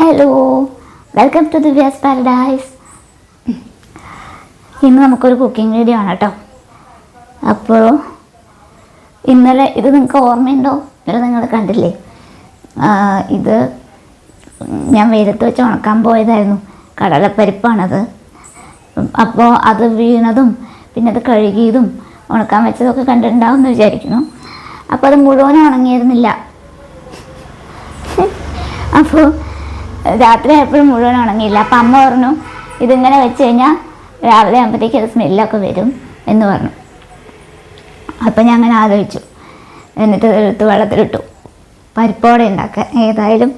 Hello welcome to Divya's paradise ഇന്ന് നമുക്കൊരു cooking video ആണ് കേട്ടോ. അപ്പോൾ ഇന്നലെ ഇത് നിങ്ങൾക്ക് ഓർമ്മയുണ്ടോ? ഇന്നലെ നിങ്ങൾ കണ്ടില്ലേ? ഇത് ഞാൻ വെയിലത്ത് വെച്ച് ഉണക്കാൻ പോയതായിരുന്നു. കടലപ്പരിപ്പാണത്. അപ്പോൾ അത് വീണതും പിന്നെ അത് കഴുകിയതും ഉണക്കാൻ വെച്ചതൊക്കെ കണ്ടിട്ടുണ്ടാവും എന്ന് വിചാരിക്കുന്നു. അപ്പോൾ അത് മുഴുവനും ഉണങ്ങിയിരുന്നില്ല. അപ്പോൾ രാത്രി ആയപ്പോഴും മുഴുവൻ ഉണങ്ങിയില്ല. അപ്പം അമ്മ പറഞ്ഞു ഇതിങ്ങനെ വെച്ച് കഴിഞ്ഞാൽ രാവിലെ ആകുമ്പോഴത്തേക്ക് അത് സ്മെല്ലൊക്കെ വരും എന്ന് പറഞ്ഞു. അപ്പം ഞാൻ അങ്ങനെ ആലോചിച്ചു. എന്നിട്ട് എടുത്ത് വെള്ളത്തിലിട്ടു. പരിപ്പോടെ ഉണ്ടാക്കാൻ. ഏതായാലും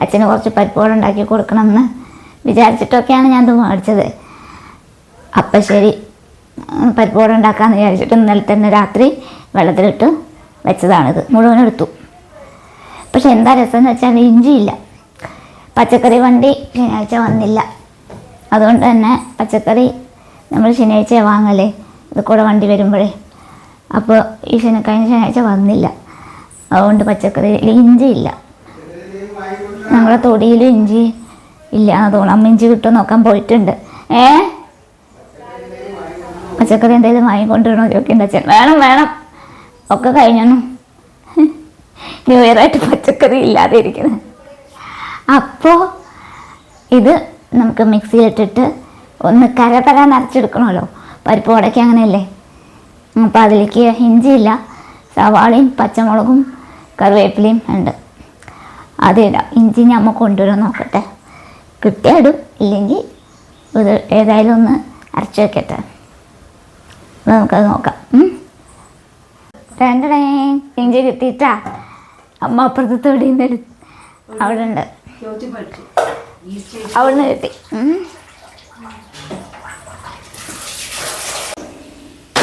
അച്ഛന് കുറച്ച് പരിപ്പോടെ ഉണ്ടാക്കി കൊടുക്കണമെന്ന് വിചാരിച്ചിട്ടൊക്കെയാണ് ഞാൻ ഇത് മേടിച്ചത്. അപ്പം ശരി പരിപ്പോടെ ഉണ്ടാക്കാമെന്ന് വിചാരിച്ചിട്ട് ഇന്നലെ തന്നെ രാത്രി വെള്ളത്തിലിട്ട് വെച്ചതാണിത്. മുഴുവൻ എടുത്തു. പക്ഷെ എന്താ രസം എന്ന് വെച്ചാൽ ഇഞ്ചിയില്ല. പച്ചക്കറി വണ്ടി ശനിയാഴ്ച വന്നില്ല. അതുകൊണ്ട് തന്നെ പച്ചക്കറി നമ്മൾ ശനിയാഴ്ച വാങ്ങലേ. ഇത് കൂടെ വണ്ടി വരുമ്പോഴേ. അപ്പോൾ ഈ ശനി കഴിഞ്ഞ ശനിയാഴ്ച വന്നില്ല. അതുകൊണ്ട് പച്ചക്കറി ഇഞ്ചി ഇല്ല. നമ്മുടെ തൊടിയിൽ ഇഞ്ചി ഇല്ല അതുകൊണ്ട് അമ്മ ഇഞ്ചി കിട്ടുമോ നോക്കാൻ പോയിട്ടുണ്ട്. ഏ? പച്ചക്കറി എന്തെങ്കിലും വാങ്ങിക്കൊണ്ടിരണോ ചോദിക്കേണ്ട അച്ഛൻ. വേണം വേണം. ഒക്കെ കഴിഞ്ഞു. ന്യൂ ഇയർ ആയിട്ട് പച്ചക്കറി ഇല്ലാതെ ഇരിക്കുന്നത് അപ്പോൾ ഇത് നമുക്ക് മിക്സിയിലിട്ടിട്ട് ഒന്ന് കരപരാൻ നരച്ചെടുക്കണമല്ലോ. പരിപ്പ് വടയ്ക്ക് അങ്ങനെയല്ലേ? അപ്പോൾ അതിലേക്ക് ഇഞ്ചിയില്ല സവാളയും പച്ചമുളകും കറിവേപ്പിലയും ഉണ്ട്. അതിടാം ഇഞ്ചി നമ്മൾ കൊണ്ടുവരാൻ നോക്കട്ടെ. കിട്ടിയാടും ഇല്ലെങ്കിൽ ഇത് ഏതായാലും ഒന്ന് അരച്ച് വെക്കട്ടെ. നമുക്കത് നോക്കാം. രണ്ടടേ ഇഞ്ചി കിട്ടിയിട്ടാ. അമ്മ അപ്പുറത്ത് തൊടിയിൽ നിന്ന് അവിടെ ഉണ്ട്. അവിടുന്ന് കിട്ടി.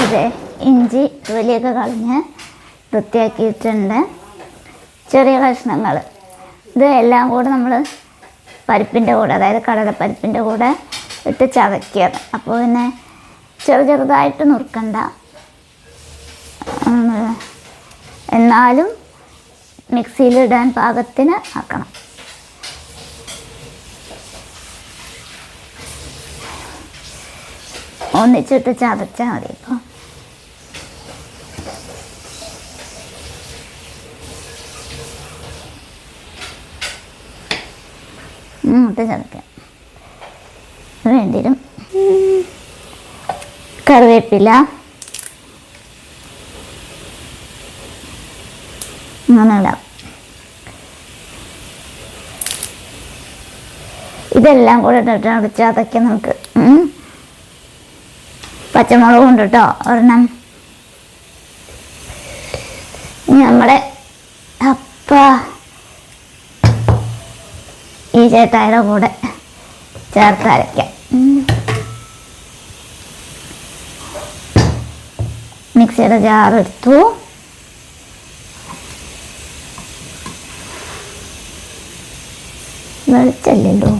ഇത് ഇഞ്ചി തൊലിയൊക്കെ കളഞ്ഞ് വൃത്തിയാക്കിയിട്ടുണ്ട്. ചെറിയ കഷ്ണങ്ങൾ ഇത് എല്ലാം കൂടെ നമ്മൾ പരിപ്പിന്റെ കൂടെ അതായത് കടലപ്പരിപ്പിന്റെ കൂടെ ഇട്ട് ചതയ്ക്കുകയാണ് അപ്പോൾ പിന്നെ ചെറു ചെറുതായിട്ട് നുറുക്കണ്ട. എന്നാലും മിക്സിയിലിടാൻ പാകത്തിന് ആക്കണം. ഒന്നിച്ചിട്ട് ചതച്ചാൽ കറിവേപ്പില ഇതെല്ലാം കൂടെ ഇട്ടിട്ട് ചതയ്ക്ക് നമുക്ക്. പച്ചമുളകും ഉണ്ട് കേട്ടോ ഒരെണ്ണം നമ്മുടെ അപ്പ ഈ ചേട്ടായുടെ കൂടെ ചേർത്ത് അരയ്ക്കാം. മിക്സിയുടെ ജാർ എടുത്തു. വെളിച്ചല്ലല്ലോ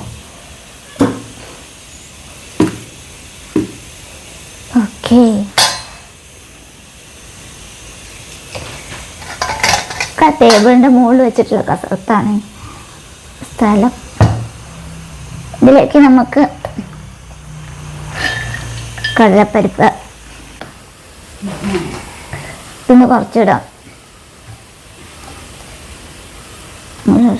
ഓക്കെ ടേബിളിന്റെ മുകളിൽ വെച്ചിട്ടുള്ള കസരത്താണ് സ്ഥലം. ഇതിലേക്ക് നമുക്ക് കടലപ്പരിപ്പ് പിന്നെ കുറച്ചിടാം. ഒരു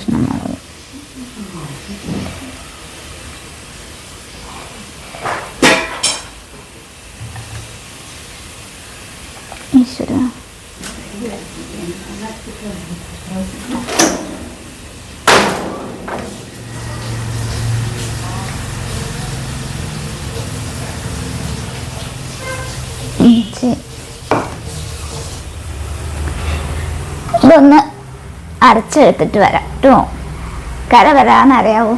ഇതൊന്ന് അരച്ചെടുത്തിട്ട് വരാം കേട്ടോ കര വരാന്നറിയാവോ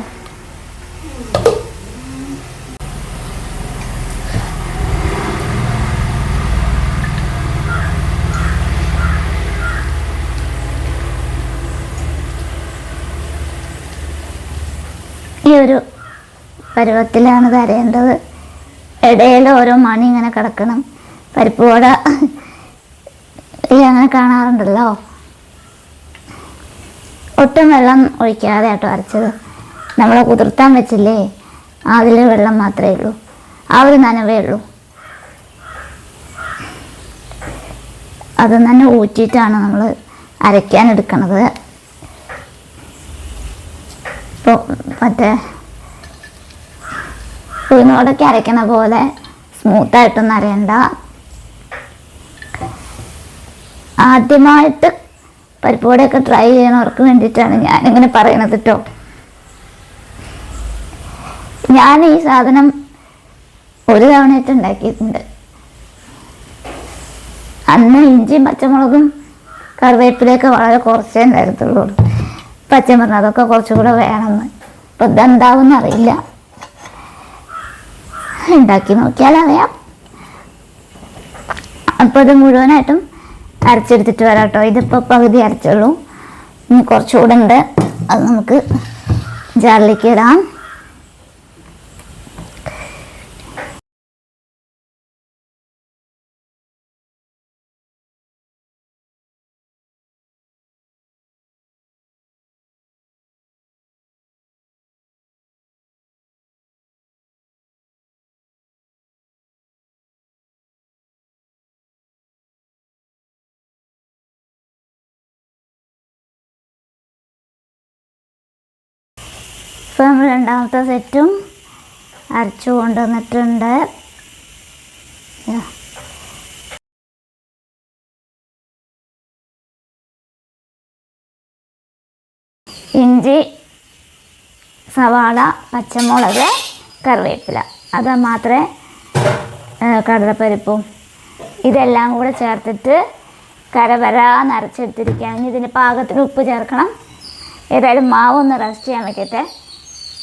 ഈ ഒരു പരുവത്തിലാണ് കരയേണ്ടത്. ഇടയിൽ ഓരോ മണി ഇങ്ങനെ കിടക്കണം. പരിപ്പ് വട ഈ അങ്ങനെ കാണാറുണ്ടല്ലോ. ഒട്ടും വെള്ളം ഒഴിക്കാതെ കേട്ടോ അരച്ചത്. നമ്മളെ കുതിർത്താൻ വെച്ചില്ലേ? അതിൽ വെള്ളം മാത്രമേ ഉള്ളൂ. ആ ഒരു നനവേ ഉള്ളൂ. അത് തന്നെ ഊറ്റിയിട്ടാണ് നമ്മൾ അരയ്ക്കാൻ എടുക്കണത്. മറ്റേ ഉഴുന്നോടൊക്കെ അരയ്ക്കണ പോലെ സ്മൂത്തായിട്ടൊന്നും അരയണ്ട. ആദ്യമായിട്ട് പരിപ്പോടെയൊക്കെ ട്രൈ ചെയ്യണവർക്ക് വേണ്ടിയിട്ടാണ് ഞാനിങ്ങനെ പറയണത് കേട്ടോ ഞാൻ ഈ സാധനം ഒരു തവണയായിട്ട് ഉണ്ടാക്കിയിട്ടുണ്ട്. അന്ന് ഇഞ്ചിയും പച്ചമുളകും കറിവേപ്പിലൊക്കെ വളരെ കുറച്ചേ ഉണ്ടായിരുന്നുള്ളൂ. പച്ചയും പറഞ്ഞു അതൊക്കെ കുറച്ചുകൂടെ വേണമെന്ന്. ഇപ്പം ഇതെന്താവും അറിയില്ല. ഉണ്ടാക്കി നോക്കിയാൽ അറിയാം. അപ്പോൾ ഇത് മുഴുവനായിട്ടും അരച്ചെടുത്തിട്ട് വരാം കേട്ടോ ഇതിപ്പോൾ പകുതി അരച്ചുള്ളൂ. ഇനി കുറച്ചുകൂടെ ഉണ്ട്. അത് നമുക്ക് ജാറിലേക്ക് ഇടാം. ഇപ്പോൾ നമ്മൾ രണ്ടാമത്തെ സെറ്റും അരച്ചു കൊണ്ടുവന്നിട്ടുണ്ട്. ഇഞ്ചി സവാള പച്ചമുളക് കറിവേപ്പില. അത് മാത്രമേ കടലപ്പരിപ്പും ഇതെല്ലാം കൂടെ ചേർത്തിട്ട് കരവരാ അരച്ചെടുത്തിരിക്കുകയാണെങ്കിൽ ഇതിന്റെ പാകത്തിന് ഉപ്പ് ചേർക്കണം. ഏതായാലും മാവൊന്ന് റെസ്റ്റ് ചെയ്യാൻ വെക്കട്ടെ.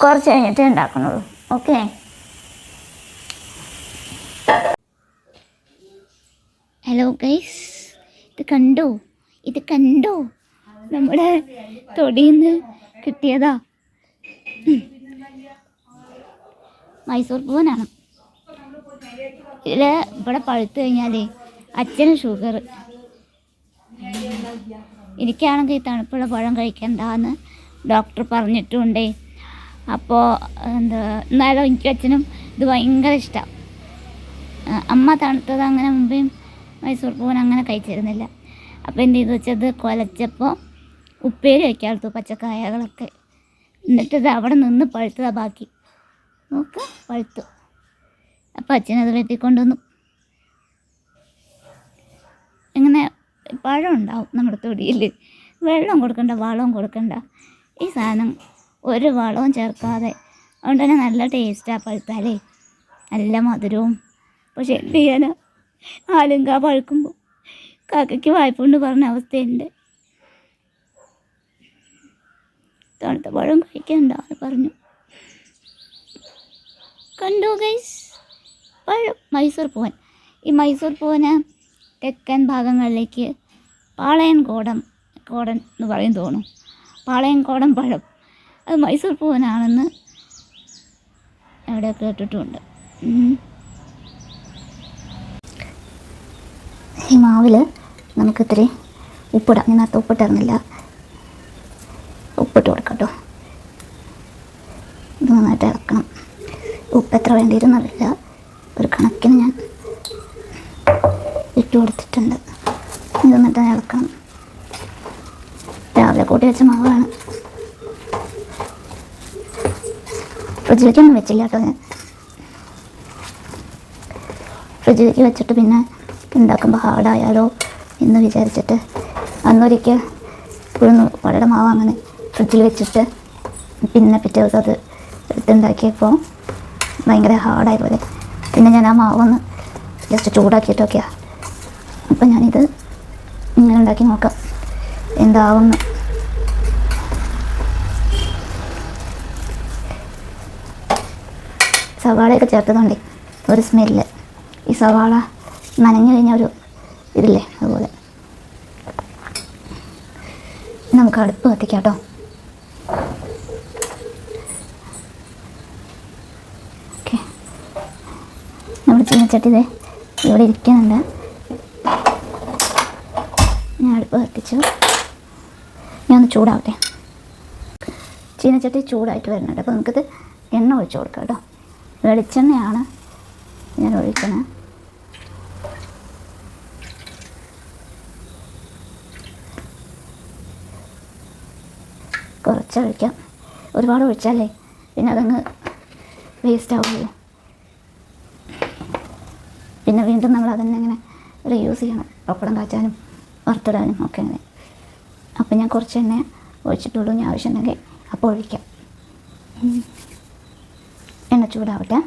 കുറച്ച് കഴിഞ്ഞിട്ടേ ഉണ്ടാക്കുന്നുള്ളൂ. ഓക്കെ ഹലോ ഗൈസ് ഇത് കണ്ടോ? ഇത് കണ്ടോ? നമ്മുടെ തൊടിയിൽ നിന്ന് കിട്ടിയതാ. മൈസൂർ പൂവനാണ്. ഇതിൽ ഇവിടെ പഴുത്തു കഴിഞ്ഞാൽ അച്ഛന് ഷുഗർ എനിക്കാണെങ്കിൽ തണുപ്പുള്ള പഴം കഴിക്കണ്ടെന്ന് ഡോക്ടർ പറഞ്ഞിട്ടുണ്ടേ. അപ്പോൾ എന്താ എന്നാലും എനിക്ക് അച്ഛനും ഇത് ഭയങ്കര ഇഷ്ടമാണ് അമ്മ തണുത്തത് അങ്ങനെ മുമ്പേയും മൈസൂർ പൂവൻ അങ്ങനെ കഴിച്ചിരുന്നില്ല. അപ്പോൾ എന്ത് ചെയ്തു വെച്ചാൽ ഇത് കുലച്ചപ്പോൾ ഉപ്പേരി എടുത്തു പച്ചക്കായകളൊക്കെ. എന്നിട്ടത് അവിടെ നിന്ന് പഴുത്തതാ ബാക്കി. നോക്ക് പഴുത്തു. അപ്പോൾ അച്ഛനത് വെട്ടിക്കൊണ്ടുവന്നു ഇങ്ങനെ പഴം ഉണ്ടാവും നമ്മുടെ തൊടിയിൽ വെള്ളം കൊടുക്കണ്ട വളവും കൊടുക്കണ്ട. ഈ സാധനം ഒരു വളവും ചേർക്കാതെ. അതുകൊണ്ട് തന്നെ നല്ല ടേസ്റ്റാണ് പഴുത്താലേ. നല്ല മധുരവും. പക്ഷെ എന്ത് ചെയ്യാനാ ആലുങ്ക പഴുക്കുമ്പോൾ കാക്കയ്ക്ക് വായ്പുണ്ട് പറഞ്ഞ അവസ്ഥയുണ്ട്. തണുത്ത പഴം കഴിക്കണ്ടെന്ന് പറഞ്ഞു. കണ്ടു ഗൈസ് പഴം. മൈസൂർ പൂവൻ. ഈ മൈസൂർ പൂവന് തെക്കൻ ഭാഗങ്ങളിലേക്ക് പാളയൻ കോടം കോടൻ എന്ന് പറയും തോന്നും പാളയൻ കോടം പഴം. അത് മൈസൂർ പൂവനാണെന്ന് അവിടെ കേട്ടിട്ടുമുണ്ട് ഈ മാവിൽ നമുക്കിത്തിരി ഉപ്പിടാം. ഞാൻ നേരത്തെ ഉപ്പിട്ടിരുന്നില്ല. ഉപ്പിട്ട് കൊടുക്കാം കേട്ടോ ഇത് നന്നായിട്ട് ഇളക്കണം. ഉപ്പ് എത്ര വേണ്ടിയിരുന്നറിയില്ല. ഒരു കണക്കിന് ഞാൻ ഇട്ട് കൊടുത്തിട്ടുണ്ട്. ഇത് നന്നായിട്ട് ഇളക്കണം. രാവിലെ കൂട്ടി വെച്ച മാവാണ്. ഫ്രിഡ്ജിലേക്കൊന്നും വെച്ചില്ല. കേട്ടോ ഞാൻ ഫ്രിഡ്ജിലേക്ക് വെച്ചിട്ട് പിന്നെ ഉണ്ടാക്കുമ്പോൾ ഹാർഡായാലോ എന്ന് വിചാരിച്ചിട്ട് അന്നൊരിക്കൽ ഉഴുന്ന് വളരെ മാവ് അങ്ങനെ ഫ്രിഡ്ജിൽ വെച്ചിട്ട് പിന്നെ പിറ്റേ ദിവസം അത് എടുത്തുണ്ടാക്കിയപ്പോൾ ഭയങ്കര ഹാർഡായ പോലെ. പിന്നെ ഞാൻ ആ മാവൊന്ന് ജസ്റ്റ് ചൂടാക്കിയിട്ടൊക്കെയാണ് അപ്പം ഞാനിത് ഇങ്ങനെ ഉണ്ടാക്കി നോക്കാം. എന്താവുന്നു. സവാളയൊക്കെ ചേർത്തതുകൊണ്ട് ഒരു സ്മെല്ല് ഈ സവാള നനഞ്ഞു കഴിഞ്ഞ ഒരു ഇതില്ലേ അതുപോലെ. നമുക്ക് അടുപ്പ് കത്തിക്കാം കേട്ടോ ഓക്കെ. നമ്മുടെ ചീനച്ചട്ടി ഇവിടെ ഇരിക്കുന്നുണ്ട്. ഞാൻ അടുപ്പ് കത്തിച്ചു. ഞാൻ ഒന്ന് ചൂടാവട്ടെ. ചീനച്ചട്ടി ചൂടായിട്ട് വരുന്നുണ്ട്. അപ്പോൾ നമുക്കിത് എണ്ണ ഒഴിച്ചു കൊടുക്കാം കേട്ടോ. വെളിച്ചെണ്ണയാണ് ഞാൻ ഒഴിക്കണേ. കുറച്ചൊഴിക്കാം. ഒരുപാട് ഒഴിച്ചാലേ പിന്നെ അതങ്ങ് വേസ്റ്റ് ആവുകയും പിന്നെ വീണ്ടും നമ്മൾ അതന്നെ ഇങ്ങനെ റീയൂസ് ചെയ്യണം. പപ്പടം കാച്ചാനും വറുത്തിടാനും ഒക്കെ അങ്ങനെ അപ്പോൾ ഞാൻ കുറച്ച് തന്നെ ഒഴിച്ചിട്ടുള്ളൂ. ഞാൻ ആവശ്യമുണ്ടെങ്കിൽ അപ്പോൾ ഒഴിക്കാം. എണ്ണ ചൂടാവട്ടെ.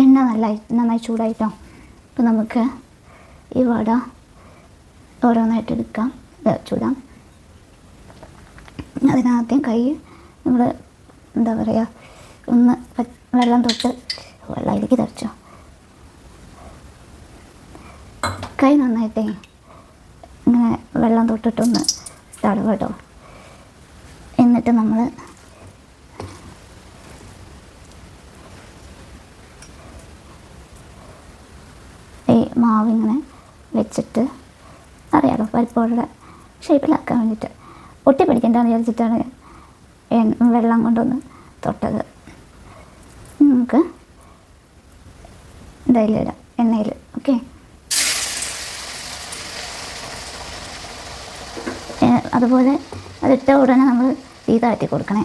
എണ്ണ നല്ല നന്നായി ചൂടായിട്ടോ. അപ്പം നമുക്ക് ഈ വട ഓരോന്നായിട്ട് എടുക്കാം. ചൂടാം. അതിനാദ്യം കൈ നമ്മൾ എന്താ പറയുക ഒന്ന് വെള്ളം തൊട്ട് വെള്ളത്തിലേക്ക് തെറിച്ചോ. കൈ നന്നായിട്ടേ ഇങ്ങനെ വെള്ളം തൊട്ടിട്ടൊന്ന് തടവട്ടോ എന്നിട്ട് നമ്മൾ ഈ മാവിങ്ങനെ വെച്ചിട്ട് അറിയാലോ പരിപ്പോടെ ഷേപ്പിലാക്കാൻ വേണ്ടിയിട്ട്. ഒട്ടി പിടിക്കണ്ടെന്ന് വിചാരിച്ചിട്ടാണ് വെള്ളം കൊണ്ടൊന്ന് തൊട്ടത്. നമുക്ക് ഇതിലിടാം എണ്ണയിൽ ഓക്കെ? അതുപോലെ അതിട്ട ഉടനെ നമ്മൾ തീ താഴ്ത്തി കൊടുക്കണേ.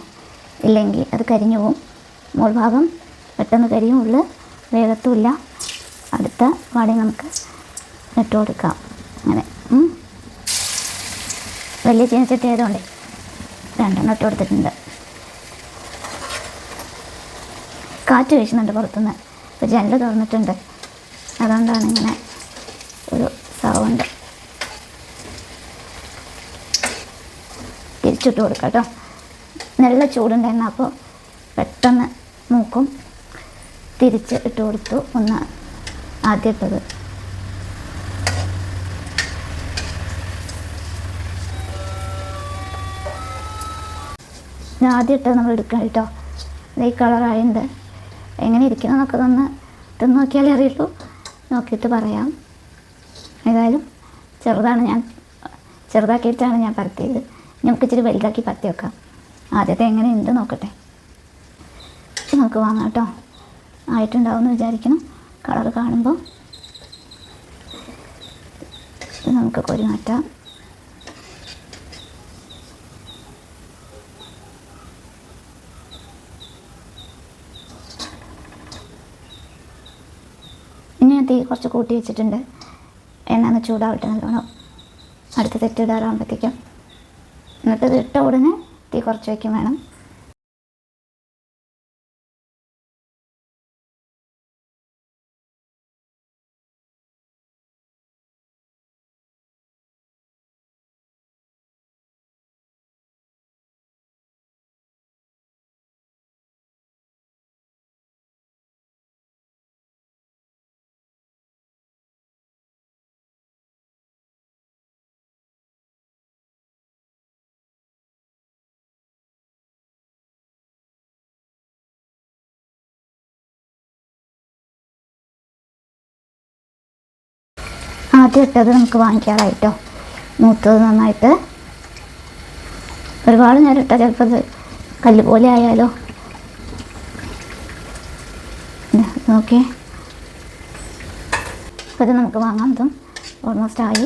ഇല്ലെങ്കിൽ അത് കരിഞ്ഞു പോവും. മുൾഭാഗം പെട്ടെന്ന് കരിയും ഉള്ളിൽ വേഗത്തുമില്ല അടുത്ത വടി നമുക്ക് ഇട്ട് കൊടുക്കാം. അങ്ങനെ വലിയ ചീനച്ചട്ടി ആയതുകൊണ്ട് രണ്ടെണ്ണം ഇട്ട് കൊടുത്തിട്ടുണ്ട്. കാറ്റ് വീശുന്നുണ്ട് പുറത്തുനിന്ന്. ഇപ്പോൾ ജനൽ തുറന്നിട്ടുണ്ട്. അതുകൊണ്ടാണ് ഇങ്ങനെ ഒരു സൗണ്ട് തിരിച്ചിട്ട് കൊടുക്കാം കേട്ടോ. നല്ല ചൂടുണ്ടായിരുന്നു അപ്പോൾ പെട്ടെന്ന് മൂക്കും തിരിച്ച് ഇട്ട് കൊടുത്തു. ഒന്ന് ആദ്യം ഇട്ടത് ആദ്യം നമ്മൾ എടുക്കണം കേട്ടോ. ഈ കളറായുണ്ട് എങ്ങനെ ഇരിക്കണം എന്നൊക്കെ ഒന്ന് തിന്ന് നോക്കിയാലേ അറിയുള്ളൂ. നോക്കിയിട്ട് പറയാം. ഏതായാലും ചെറുതാണ് ഞാൻ ചെറുതാക്കിയിട്ടാണ് ഞാൻ പരത്തിയത്. നമുക്ക് ഇച്ചിരി വലുതാക്കി പരത്തി വെക്കാം. ആദ്യത്തെ എങ്ങനെ ഉണ്ട് നോക്കട്ടെ നമുക്ക് വാങ്ങാം കേട്ടോ. ആയിട്ടുണ്ടാവും എന്ന് വിചാരിക്കണം കളർ കാണുമ്പോൾ നമുക്ക് കൊരി മാറ്റാം. തീ കുറച്ച് കൂട്ടി വെച്ചിട്ടുണ്ട്. എണ്ണ ഒന്ന് ചൂടാവട്ടെ നല്ലോണം. അടുത്ത തെറ്റിടാറാകുമ്പോഴത്തേക്കും. എന്നിട്ട് ഇട്ട ഉടനെ തീ കുറച്ച് വയ്ക്കും വേണം. ആദ്യം ഇട്ടത് നമുക്ക് വാങ്ങിക്കാറായിട്ടോ. മൂത്തത് നന്നായിട്ട്. ഒരുപാട് നേരം ഇട്ടാൽ ചിലപ്പോൾ അത് കല്ല് പോലെ ആയാലോ. ഓക്കെ അപ്പോൾ ഇത് നമുക്ക് വാങ്ങാം. ഇതും ഓൾമോസ്റ്റ് ആയി.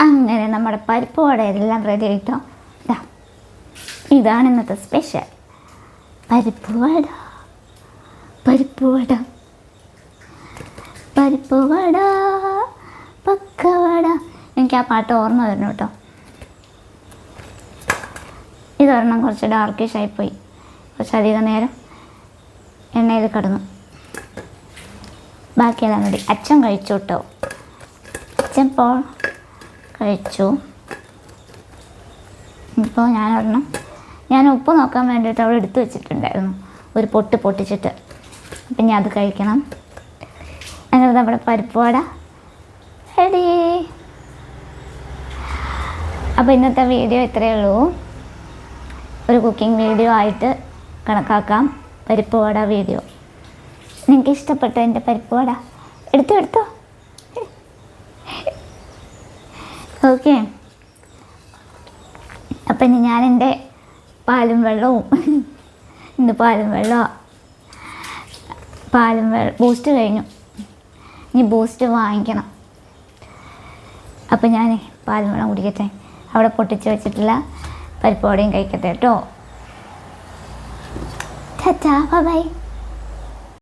അങ്ങനെ നമ്മുടെ പരിപ്പ് വട എല്ലാം റെഡി ആയിട്ടോ? ഇതാ ഇതാണ് ഇന്നത്തെ സ്പെഷ്യൽ പരിപ്പ് വട. പരിപ്പ് വട. പരിപ്പ് വട. പക്കവട എനിക്ക് ആ പാട്ട് ഓർമ്മ വരുന്നു കേട്ടോ. ഇതൊരെണ്ണം കുറച്ച് ഡാർക്കിഷ് ആയിപ്പോയി കുറച്ചധികം നേരം എണ്ണയിൽ കിടന്നു. ബാക്കിയെല്ലാം കൂടി അച്ഛൻ കഴിച്ചു കേട്ടോ. അച്ഛൻ ഇപ്പോൾ കഴിച്ചു. ഇപ്പോൾ ഞാൻ ഒരെണ്ണം ഞാൻ ഉപ്പ് നോക്കാൻ വേണ്ടിയിട്ട് അവിടെ എടുത്തു വെച്ചിട്ടുണ്ടായിരുന്നു. ഒരു പൊട്ട് പൊട്ടിച്ചിട്ട്. അപ്പം ഞാൻ അത് കഴിക്കണം. അങ്ങനെ നമ്മുടെ പരിപ്പ് വട. റെഡി അപ്പോൾ ഇന്നത്തെ വീഡിയോ ഇത്രയേ ഉള്ളൂ. ഒരു കുക്കിംഗ് വീഡിയോ ആയിട്ട് കണക്കാക്കാം. പരിപ്പ് വട വീഡിയോ നിങ്ങൾക്ക് ഇഷ്ടപ്പെട്ടു എന്റെ പരിപ്പ് വട. എടുത്തു എടുത്തോ? ഓക്കെ. അപ്പം ഇനി ഞാൻ എന്റെ പാലും വെള്ളവും ഇന്ന് പാലും വെള്ളമാണ് പാലും വെള്ളം ബൂസ്റ്റ് കഴിഞ്ഞു. ഇനി ബൂസ്റ്റ് വാങ്ങിക്കണം. അപ്പം ഞാൻ പാലും വെള്ളം കുടിക്കട്ടെ. അവിടെ പൊട്ടിച്ച് വെച്ചിട്ടില്ല പരിപ്പോടെയും കഴിക്കട്ടെ കേട്ടോ. ചാ ബൈ.